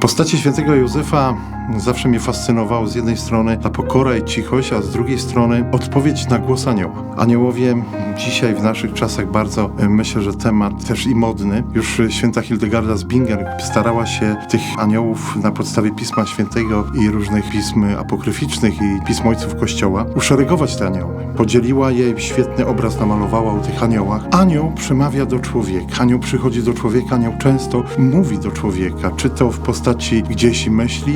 postaci świętego Józefa zawsze mnie fascynowało z jednej strony ta pokora i cichość, a z drugiej strony odpowiedź na głos anioła. Aniołowie dzisiaj w naszych czasach bardzo e, myślę, że temat też i modny. Już e, święta Hildegarda z Bingen starała się tych aniołów na podstawie Pisma Świętego i różnych pism apokryficznych i pism ojców Kościoła uszeregować te anioły. Podzieliła je, świetny obraz namalowała o tych aniołach. Anioł przemawia do człowieka, anioł przychodzi do człowieka, anioł często mówi do człowieka, czy to w postaci gdzieś myśli,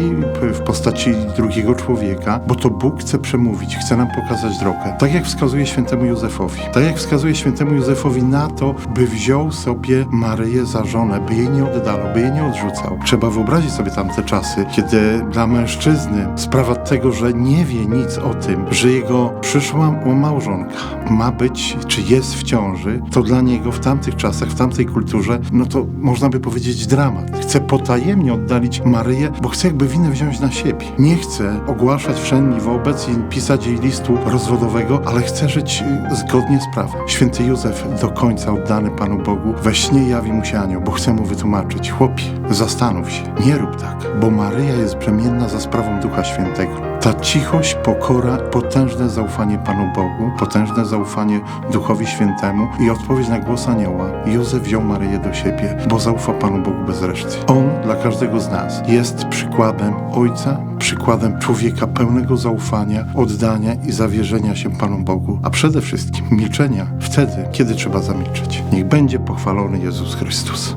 w postaci drugiego człowieka, bo to Bóg chce przemówić, chce nam pokazać drogę. Tak jak wskazuje świętemu Józefowi. Tak jak wskazuje świętemu Józefowi na to, by wziął sobie Maryję za żonę, by jej nie oddalał, by jej nie odrzucał. Trzeba wyobrazić sobie tamte czasy, kiedy dla mężczyzny sprawa tego, że nie wie nic o tym, że jego przyszła małżonka ma być, czy jest w ciąży, to dla niego w tamtych czasach, w tamtej kulturze, no to można by powiedzieć dramat. Chce potajemnie oddalić Maryję, bo chce jakby winę wziąć na siebie. Nie chce ogłaszać wszędzie wobec i pisać jej listu rozwodowego, ale chce żyć y, zgodnie z prawem. Święty Józef do końca oddany Panu Bogu, we śnie jawi mu się anioł, bo chce mu wytłumaczyć. Chłopie, zastanów się, nie rób tak, bo Maryja jest brzemienna za sprawą Ducha Świętego. Ta cichość, pokora, potężne zaufanie Panu Bogu, potężne zaufanie Duchowi Świętemu i odpowiedź na głos anioła. Józef wziął Maryję do siebie, bo zaufa Panu Bogu bez reszty. On dla każdego z nas jest przykładem Ojca, przykładem człowieka pełnego zaufania, oddania i zawierzenia się Panu Bogu, a przede wszystkim milczenia wtedy, kiedy trzeba zamilczeć. Niech będzie pochwalony Jezus Chrystus.